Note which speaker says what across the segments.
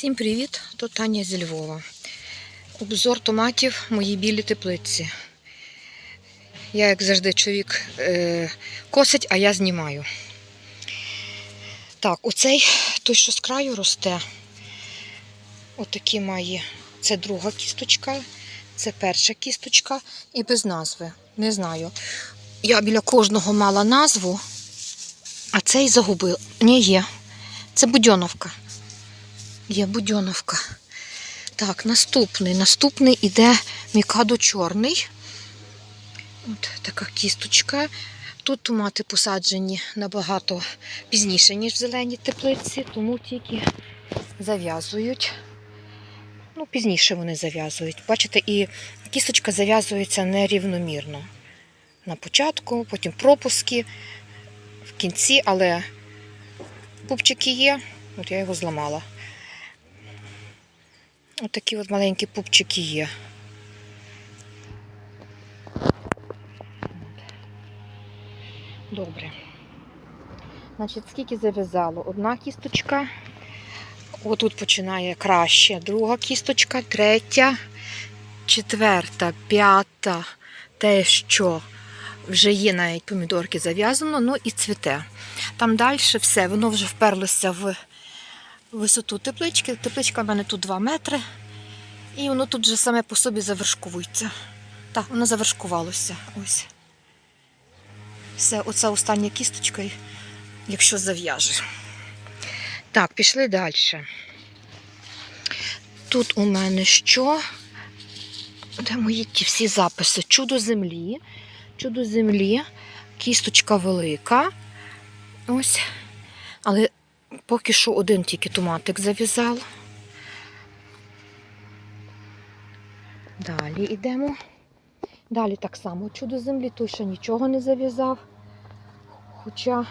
Speaker 1: Всім привіт! Тут Таня зі Львова. Обзор томатів в моїй білій теплиці. Я, як завжди, чоловік е, косить, а я знімаю. Так, оцей той, що з краю росте. Отакі має. Це друга кісточка, це перша кісточка і без назви. Не знаю. Я біля кожного мала назву, а цей загубила. Ні, є. Це Будьоновка. Є Будьоновка. Так, наступний. Наступний іде Мікадо чорний. От така кісточка. Тут томати посаджені набагато пізніше, ніж в зеленій теплиці, тому тільки зав'язують. Ну, пізніше вони зав'язують. Бачите, і кісточка зав'язується нерівномірно. На початку, потім пропуски в кінці, але пупчики є. От я його зламала. Ось такі от маленькі пупчики є. Добре. Значить, скільки зав'язало? Одна кісточка. Отут починає краще. Друга кісточка, третя, четверта, п'ята, те, що вже є навіть помідорки зав'язано, ну і цвіте. Там далі все, воно вже вперлося в висоту теплички. Тепличка в мене тут 2 метри. І воно тут вже саме по собі завершковується. Так, воно завершкувалося. Ось. Все, оце остання кісточка, якщо зав'яже. Так, пішли далі. Тут у мене що? Де мої ті всі записи? Чудо землі. Чудо землі, кісточка велика. Ось. Але поки що один тільки томатик зав'язав. Далі йдемо. Далі так само чудо землі, той ще нічого не зав'язав. Хоча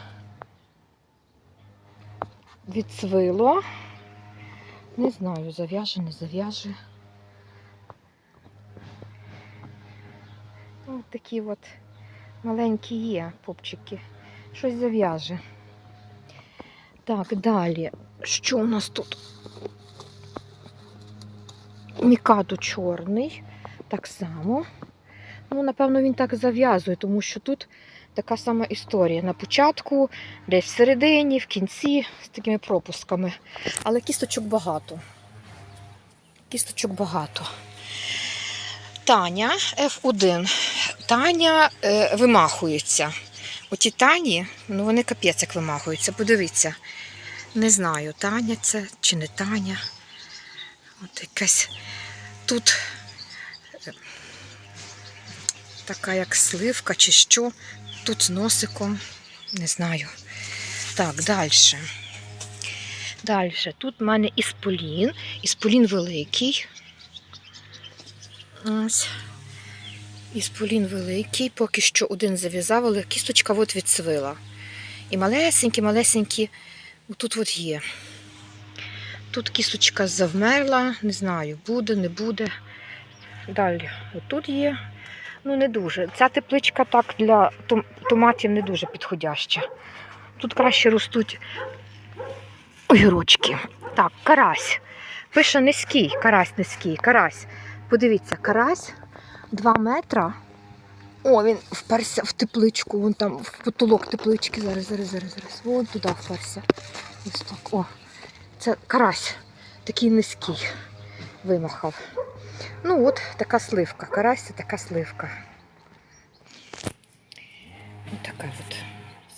Speaker 1: відсвило. Не знаю, зав'яже, не зав'яже. Ось такі от маленькі є попчики. Щось зав'яже. Так, далі. Що у нас тут? Мікадо чорний. Так само. Ну, напевно, він так зав'язує, тому що тут така сама історія. На початку, десь всередині, в кінці, з такими пропусками. Але кісточок багато. Кісточок багато. Таня F1. Таня е, вимахується. Оті Тані, ну вони капець як вимахуються. Подивіться. Не знаю, Таня це чи не Таня. От якась тут така як сливка чи що. Тут з носиком. Не знаю. Так, далі. Далі. Тут в мене ісполін. Ісполін великий. Ось. Ісполін великий. Поки що один зав'язав, але кісточка от відсвила. І малесенькі, малесенькі, тут от є. Тут кісточка завмерла, не знаю, буде, не буде. Далі, отут є. Ну, не дуже. Ця тепличка так для томатів не дуже підходяща. Тут краще ростуть огірочки. Так, карась. Пише низький, карась низький, карась. Подивіться, карась 2 метра. О, він вперся в тепличку, вон там в потолок теплички. Зараз, зараз, зараз, зараз. Вон туди вперся. Ось так. О, це карась. Такий низький. Вимахав. Ну от така сливка. Карась це така сливка. Ось така от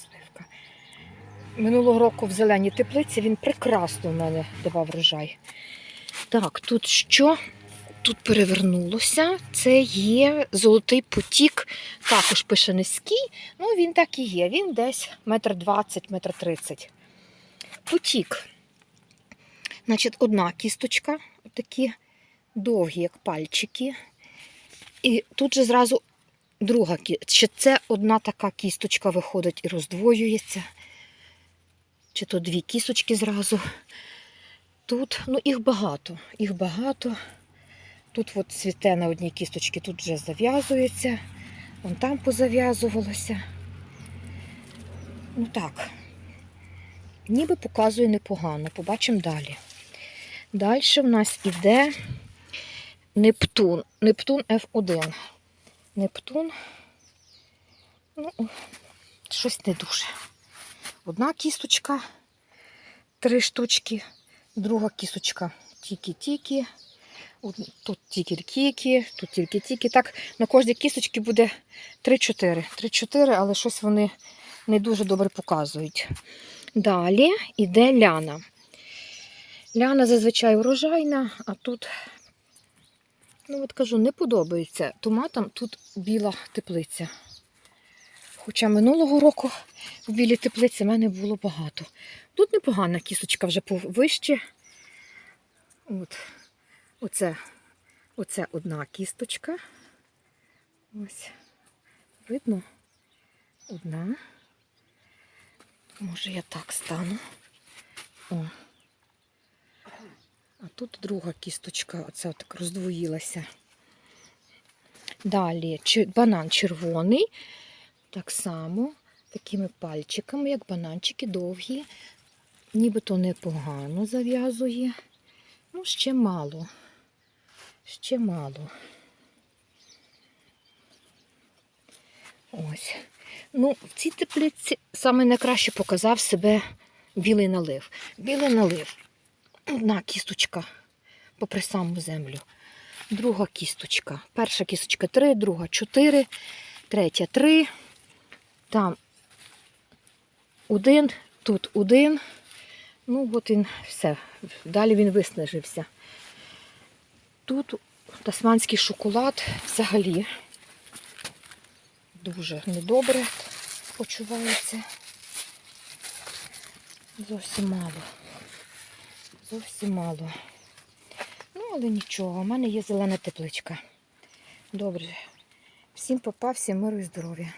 Speaker 1: сливка. Минулого року в зеленій теплиці він прекрасно в мене давав врожай. Так, тут що? Тут перевернулося. Це є золотий потік, також пише низький. Ну, він так і є. Він десь метр двадцять, метр тридцять. Потік. Значить, одна кісточка, такі довгі, як пальчики. І тут же зразу друга. Чи це одна така кісточка виходить і роздвоюється. Чи то дві кісточки зразу. Тут, ну, їх багато, їх багато. Тут от цвіте на одній кісточці, тут вже зав'язується. Вон там позав'язувалося. Ну так. Ніби показує непогано. Побачимо далі. Далі в нас іде Нептун. Нептун F1. Нептун. Ну, щось не дуже. Одна кісточка, три штучки, друга кісточка. Од- Тут тільки-тільки, тут тільки-тільки. Так, на кожній кісточці буде 3-4. 3-4, але щось вони не дуже добре показують. Далі йде ляна. Ляна зазвичай урожайна, а тут, ну от кажу, не подобається. Томатам тут біла теплиця. Хоча минулого року в білій теплиці в мене було багато. Тут непогана кісточка вже повище. От. Оце, оце одна кісточка. Ось. Видно? Одна. Може я так стану. О. А тут друга кісточка, оце так роздвоїлася. Далі банан червоний. Так само, такими пальчиками, як бананчики довгі. Нібито непогано зав'язує. Ну, ще мало. Ще мало. Ось. Ну, в цій теплиці найкраще показав себе білий налив. Білий налив. Одна кісточка попри саму землю. Друга кісточка. Перша кісточка 3, друга 4, третя 3. Там один, тут один. Ну, от він все. Далі він виснажився. Тут тасманський шоколад взагалі дуже недобре почувається. Зовсім мало. Зовсім мало. Ну, але нічого, у мене є зелена тепличка. Добре. Всім попав, всім миру і здоров'я.